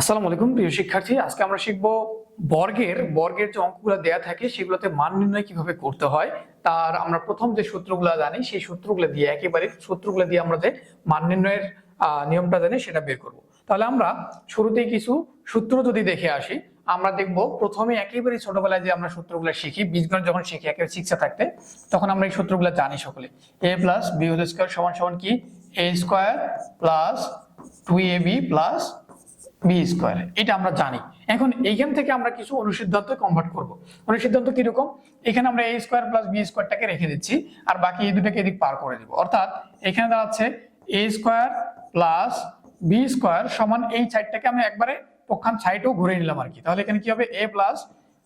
আসসালামু আলাইকুম, প্রিয় শিক্ষার্থী। আজকে আমরা শিখব বর্গের বর্গের যে অঙ্কগুলো দেয়া থাকে, সেগুলোতে মান নির্ণয় কীভাবে করতে হয়, তার আমরা প্রথম যে সূত্রগুলো জানি, সেই সূত্রগুলো দিয়ে একেবারে সূত্রগুলো দিয়ে আমরা যে মান নির্ণয়ের নিয়মটা জানি, সেটা বের করব। তাহলে আমরা শুরুতেই কিছু সূত্র যদি দেখে আসি, আমরা দেখব প্রথমে একেবারে ছোটবেলায় যে আমরা সূত্রগুলো শিখি, বীজগণিত যখন শিখি, একেবারে শিক্ষা থাকতে, তখন আমরা এই সূত্রগুলো জানি সকলে। এ প্লাস বি স্কোয়ার সমান সমান কি? A square plus two A B plus B square এটা আমরা জানি। এখন এইখান থেকে আমরা কিছু অনুসিদ্ধান্ত কনভার্ট করব। অনুসিদ্ধান্ত কীরকম? এখানে আমরা এ স্কোয়ার প্লাস বি স্কোয়ারটাকে রেখে দিচ্ছি, আর বাকি এই দুটাকে এদিক পার করে দিব। অর্থাৎ এখানে দাঁড়াচ্ছে A square plus B square সমান এই সাইডটাকে আমি একবারে পক্ষান সাইডও ঘুরে নিলাম আর কি। তাহলে এখানে কি হবে? A plus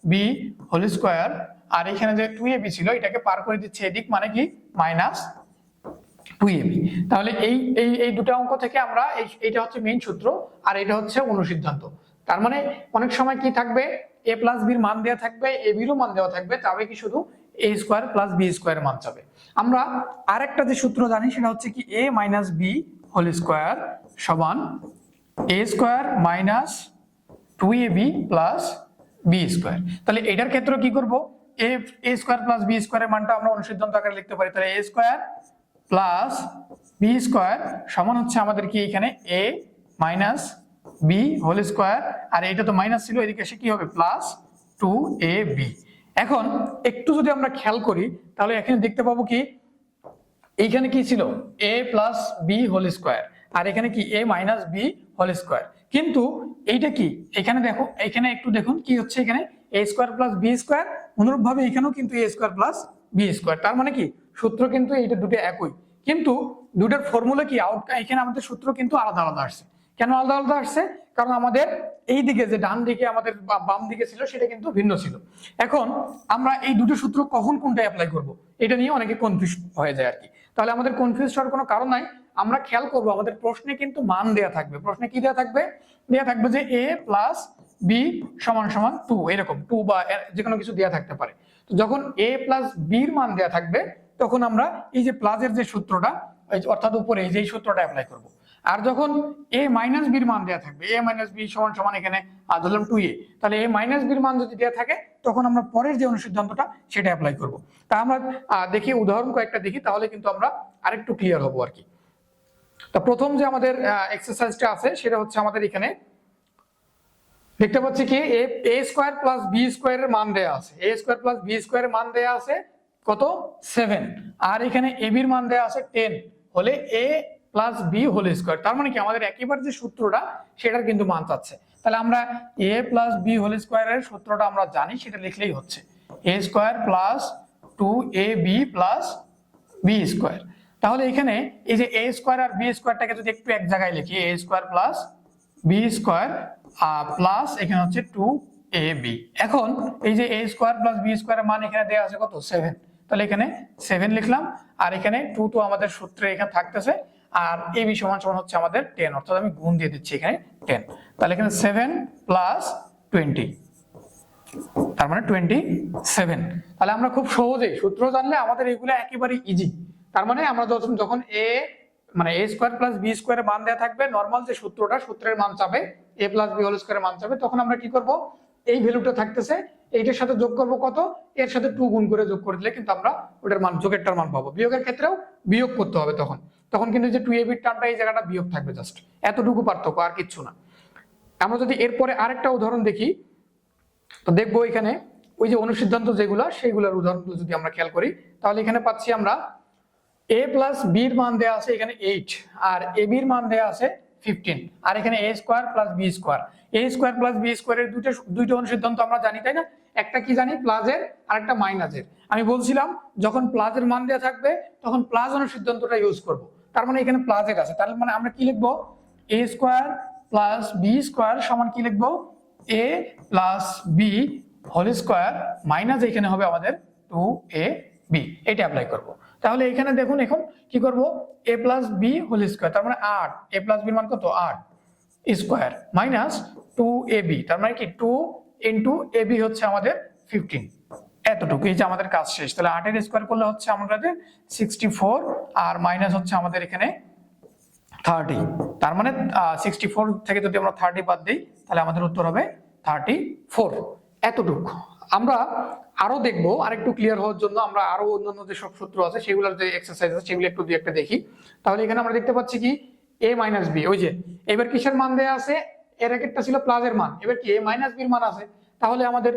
B whole square আর এখানে যে টু এ বি ছিল, এটাকে পার করে দিচ্ছে এদিক মানে কি? মাইনাস টু তাহলে এই এই এই দুটো অঙ্ক থেকে আমরা এই, এইটা হচ্ছে মেইন সূত্র আর এটা হচ্ছে অনুসিদ্ধান্ত। তার মানে অনেক সময় কি থাকবে? এ প্লাস বির মান দেওয়া থাকবে এ বিরও মান দেওয়া থাকবে তবে কি শুধু A square plus B square মান চাবে আমরা আরেকটা যে সূত্র জানি সেটা হচ্ছে কি A minus B whole square সমান A square minus two A B plus B square তাহলে এটার ক্ষেত্রে কি করব? A A square plus B স্কোয়ারের মানটা আমরা অনুসিদ্ধান্ত আকারে লিখতে পারি। তাহলে A square plus B square সমান হচ্ছে আমাদের কি এখানে? A minus B whole square আর এটা তো মাইনাস ছিল, এদিকে এসে কি হবে? প্লাস টু এ বি এখন একটু যদি আমরা খেয়াল করি, তাহলে এখানে দেখতে পাবো কি? এইখানে কি ছিল? A plus B whole square আর এখানে কি? A minus B whole square কিন্তু এইটা কি? এখানে দেখো, এখানে একটু দেখুন কি হচ্ছে এখানে? A square plus B square অনুরূপভাবে এখানেও কিন্তু A square plus B square তার মানে কি? সূত্র কিন্তু এইটা দুটো একই। কিন্তু দুটোর ফর্মুলা কি? আউট এখানে আমাদের সূত্র কিন্তু আলাদা আলাদা আসছে। কেন আলাদা আলাদা আসছে? কারণ আমাদের এই দিকে যে ডান দিকে আমাদের বাম দিকে ছিল, সেটা কিন্তু ভিন্ন ছিল। এখন আমরা এই দুটো সূত্র কখন কোনটা অ্যাপ্লাই করব? এটা নিয়ে অনেকে কনফিউজ হয়ে যায় আর কি। তাহলে আমাদের কনফিউজ হওয়ার কোনো কারণ নাই। আমরা খেয়াল করব, আমাদের প্রশ্নে কিন্তু মান দেয়া থাকবে। প্রশ্নে কি দেয়া থাকবে? দেয়া থাকবে যে এ প্লাস বি সমান সমান টু এরকম টু বা যে কোনো কিছু দেয়া থাকতে পারে। যখন এ প্লাস বির মান দেয়া থাকবে, তখন আমরা এই যে প্লাসের যে সূত্রটা অর্থাৎ উপরে এই যে সূত্রটা অ্যাপ্লাই করব। আর যখন এ মাইনাস বির মান দেওয়া থাকবে এ মাইনাস বি সমান সমান এখানে ধরলাম টু এ তাহলে এ মাইনাস বির মান যদি দেওয়া থাকে, তখন আমরা পরের যে অনুসিদ্ধান্তটা, সেটা অ্যাপ্লাই করব। তা আমরা দেখি উদাহরণ কয়েকটা দেখি, তাহলে কিন্তু আমরা আরেকটু ক্লিয়ার হব আর কি। তা প্রথম যে আমাদের এক্সারসাইজটা আছে, সেটা হচ্ছে আমাদের এখানে দেখতে পাচ্ছি কি? এ স্কোয়ার প্লাস বি স্কোয়ারের মান দেয়া আছে। এ স্কোয়ার প্লাস বি স্কোয়ারের মান দেয়া আছে কত? সেভেন। আর এখানে এ বির মান দেয়া আছে টেন। হলে A plus B whole square. তার মানে কি? আমাদের একেবারে যে সূত্রটা, সেটার কিন্তু মান চাচ্ছে। তাহলে আমরা এ প্লাস বি হোল স্কোয়ারের সূত্রটা আমরা জানি, সেটা লিখলেই হচ্ছে। A square plus two A B plus B square. তাহলে এখানে এই যে এ স্কোয়ার আর বি স্কোয়ারটাকে যদি একটু এক জায়গায় লিখি, A square plus B square plus এখানে হচ্ছে টু এ বি এখন এই যে এ স্কোয়ার প্লাস বি স্কোয়ারের মান এখানে দেওয়া আছে কত? সেভেন তাহলে এখানে সেভেন লিখলাম, আর এখানে টু তো আমাদের সূত্রে এখানে থাকতেছে, আর এ বি সমান সমান হচ্ছে আমাদের টেন অর্থাৎ আমি গুণ দিয়ে দিচ্ছি এখানে টেন তাহলে এখানে সেভেন প্লাস টোয়েন্টি তার মানে টোয়েন্টি সেভেন তাহলে আমরা খুব সহজেই সূত্র জানলে আমাদের এগুলো একেবারে ইজি তার মানে আমরা যখন এ মানে এ স্কোয়ার প্লাস বি স্কোয়ারের মান দেওয়া থাকবে নর্মাল যে সূত্রটা, সূত্রের মান চাবে এ প্লাস বি হোল স্কোয়ারের মান চাবে তখন আমরা কি করব? এই ভ্যালুটা থাকতেছে, এইটার সাথে যোগ করব কত? এর সাথে টু গুণ করে যোগ করে দিলে কিন্তু আমরা ওটার মান, যোগেরটার মান পাবো। বিয়োগের ক্ষেত্রেও বিয়োগ করতে হবে তখন। তখন কিন্তু যে টু এ বির টার্মটা এই জায়গাটা বিয়োগ থাকবে জাস্ট এতটুকু পার্থক্য, আর কিচ্ছু না। আমরা যদি এরপরে আরেকটা উদাহরণ দেখি, তো দেখব এখানে, ওই যে অনুসিদ্ধান্ত যেগুলো, সেইগুলোর উদাহরণগুলো যদি আমরা খেয়াল করি, তাহলে এখানে পাচ্ছি আমরা এ প্লাস বির মান দেওয়া আছে এখানে এইট আর এ বির মান দেওয়া আছে ফিফটিন আর এখানে A square plus B square A square plus B স্কোয়ারের দুটো দুইটা অনুসিদ্ধান্ত আমরা জানি, তাই না? একটা কি জানি? প্লাসের আর একটা মাইনাসের আমি বলছিলাম, যখন প্লাসের মান দেওয়া থাকবে, তখন প্লাস অনুসিদ্ধান্তটা ইউজ করব। তার মানে এখানে প্লাসের আছে। তার মানে আমরা কি লিখব? A square plus B square সমান কি লিখব? A plus B whole square minus এখানে হবে আমাদের টু এ বি এটা অ্যাপ্লাই করব। তাহলে এখানে দেখুন, এখন কি করব? A plus B whole square তার মানে আট। এ প্লাস বির মান কত? আট। Square minus two A B তার মানে কি? টু ইন্টু এ বি হচ্ছে আমাদের ফিফটিন এতটুকু এই যে আমাদের কাজ শেষ। তাহলে আটের স্কোয়ার করলে হচ্ছে আমাদের সিক্সটি ফোর আর মাইনাস হচ্ছে আমাদের এখানে থার্টি তার মানে সিক্সটি ফোর থেকে যদি আমরা থার্টি বাদ দিই, তাহলে আমাদের উত্তর হবে থার্টি ফোর এতটুকু। আমরা আরও দেখব, আরেকটু ক্লিয়ার হওয়ার জন্য আমরা আরও অন্যান্য যে সব সূত্র আছে, সেগুলোর যে এক্সারসাইজ আছে, সেগুলো একটু দুই একটা দেখি। তাহলে এখানে আমরা দেখতে পাচ্ছি কি? এ মাইনাস বি ওই যে। এবার কিসের মান দেয়া আছে? এর একটা ছিল প্লাসের মান। এবার কি এ মাইনাস বির মান আছে? তাহলে আমাদের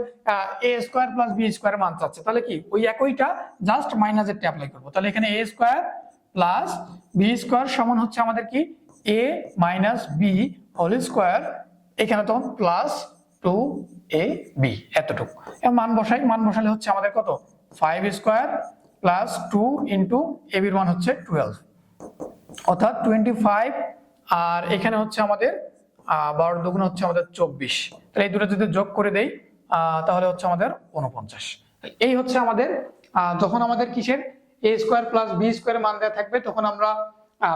A square plus B square মান চাচ্ছে। তাহলে কি? ওই একইটা জাস্ট মাইনাসের অ্যাপ্লাই করব। তাহলে এখানে A square plus B square সমান হচ্ছে আমাদের কি? A minus B whole square এখানে তখন প্লাস টু এ বি, এতটুকু। মান বসাই। মান বসালে হচ্ছে আমাদের কত? Five square plus two into A বির মান হচ্ছে টুয়েলভ। অর্থাৎ টোয়েন্টি ফাইভ আর এখানে হচ্ছে আমাদের বারো দুগুণ হচ্ছে আমাদের চব্বিশ। তাহলে এই দুটো যদি যোগ করে দেই তাহলে হচ্ছে আমাদের উনপঞ্চাশ এই হচ্ছে আমাদের যখন আমাদের কিসের? A square plus B square মান দেওয়া থাকবে, তখন আমরা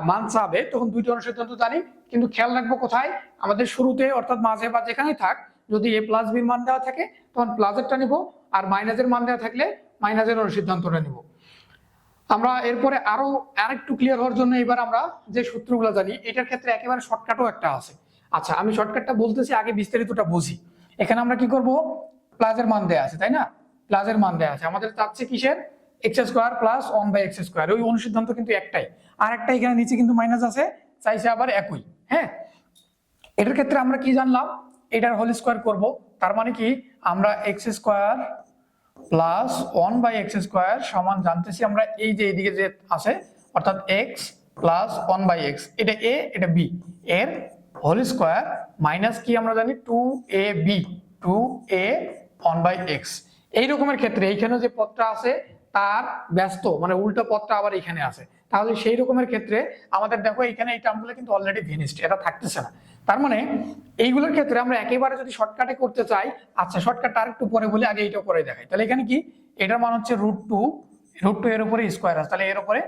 মান চাবে। তখন দুইটি অনুসিদ্ধান্ত জানি, কিন্তু খেয়াল রাখব কোথায়? আমাদের শুরুতে, অর্থাৎ মাঝে বা যেখানেই থাক যদি এ প্লাস বির মান দেওয়া থাকে, তখন প্লাসেরটা নিব, আর মাইনাসের মান দেওয়া থাকলে মাইনাসের অনুসিদ্ধান্তটা নিব। আমরা এরপরে আরও আরেকটু ক্লিয়ার হওয়ার জন্য এবার আমরা যে সূত্রগুলো জানি, এটার ক্ষেত্রে একেবারে শর্টকাটও একটা আছে। আচ্ছা আমি শর্টকাটটা বলতেছি, আগে বিস্তারিতটা বুঝি। এখানে আমরা কি করব? প্লাসের মান দেয়া আছে, তাই না? প্লাসের মান দেয়া আছে। আমাদের চাচ্ছে কিসের? X square plus one by X square ওই অনুসিদ্ধান্ত কিন্তু একটাই। আর একটা এখানে নিচে কিন্তু মাইনাস আছে, চাইছে আবার একই। হ্যাঁ? এটার ক্ষেত্রে আমরা কি জানলাম? এটার হোল স্কোয়ার করব। তার মানে কি? আমরা X square plus one by X square সমান জানতেছি আমরা এই যে এইদিকে যে আছে, অর্থাৎ X plus one by X এটা এ এটা বি এর হোল স্কোয়ার মাইনাস কি আমরা জানি? Two A B two A one by X এই রকমের ক্ষেত্রে এইখানে যে পদটা আছে, তার ব্যস্ত মানে উল্টো পদটা আবার এখানে আছে। তাহলে সেই রকমের ক্ষেত্রে আমাদের দেখো এখানে এই টার্মগুলো কিন্তু অলরেডি ফিনিশড এটা থাকতেছে না। তার মানে এইগুলোর ক্ষেত্রে আমরা একেবারে যদি শর্টকাটে করতে চাই আচ্ছা শর্টকাট আর একটু পরে বলে, আগে এইটা করে দেখাই। তাহলে এখানে কি? এটার মান হচ্ছে রুট টু রুট টু এর উপরে স্কোয়ার আছে, তাহলে এর উপরে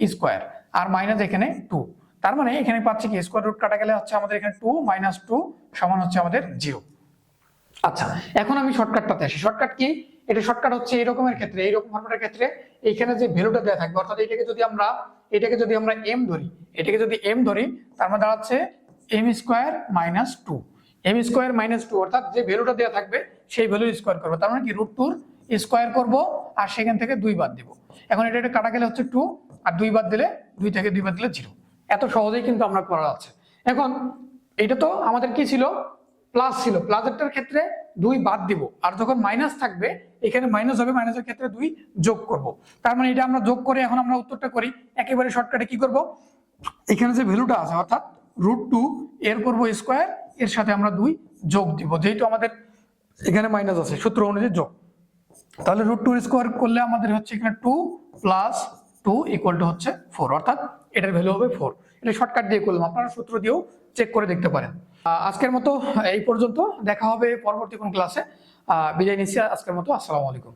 স্কোয়ার আর মাইনাস এখানে টু তার মানে এখানে পাচ্ছি কি? স্কোয়ার রুট কাটা গেলে হচ্ছে আমাদের এখানে টু মাইনাস টু সমান হচ্ছে আমাদের জিরো আচ্ছা এখন আমি শর্টকাটটাতে আসি। Shortcut key? এটা শর্টকাট হচ্ছে এরকমের ক্ষেত্রে, এইরকম ফর্মেটের ক্ষেত্রে এইখানে যে ভ্যালুটা দেওয়া থাকবে, অর্থাৎ এটাকে যদি আমরা, এটাকে যদি আমরা এম ধরি, এটাকে যদি এম ধরি, তার মানে দাঁড়াচ্ছে M square minus two M square minus two অর্থাৎ যে ভ্যালুটা দেওয়া থাকবে, সেই ভ্যালু স্কোয়ার করব। তার মানে কি? রুট টুর স্কোয়ার করব আর সেখান থেকে দুই বাদ দিব। এখন এটা কাটা গেলে হচ্ছে টু আর দুই বাদ দিলে, দুই থেকে দুই বাদ দিলে জিরো এত সহজেই কিন্তু আমরা করা আছে। এখন এটা তো আমাদের কি ছিল? প্লাস ছিল। প্লাসেরটার ক্ষেত্রে দুই বাদ দিব। আর যখন মাইনাস থাকবে, এখানে মাইনাস হবে মাইনাসের ক্ষেত্রে দুই যোগ করব। তার মানে এটা আমরা যোগ করে এখন আমরা উত্তরটা করি। একেবারে শর্টকাটে কি করব? এখানে যে ভ্যালুটা আছে, অর্থাৎ রুট টু এর করব স্কোয়ার এর সাথে আমরা দুই যোগ দিব। যেহেতু আমাদের এখানে মাইনাস আছে, সূত্র অনুযায়ী যোগ। তাহলে রুট টু স্কোয়ার করলে আমাদের হচ্ছে এখানে two plus two equal to হচ্ছে ফোর অর্থাৎ এটার ভ্যালু হবে ফোর এটা শর্টকাট দিয়ে করলাম, আপনারা সূত্র দিয়েও চেক করে দেখতে পারেন। আজকের মতো এই পর্যন্ত, দেখা হবে পরবর্তী কোন ক্লাসে বিদায় নিচ্ছি, আজকের মতো, আসসালামু আলাইকুম।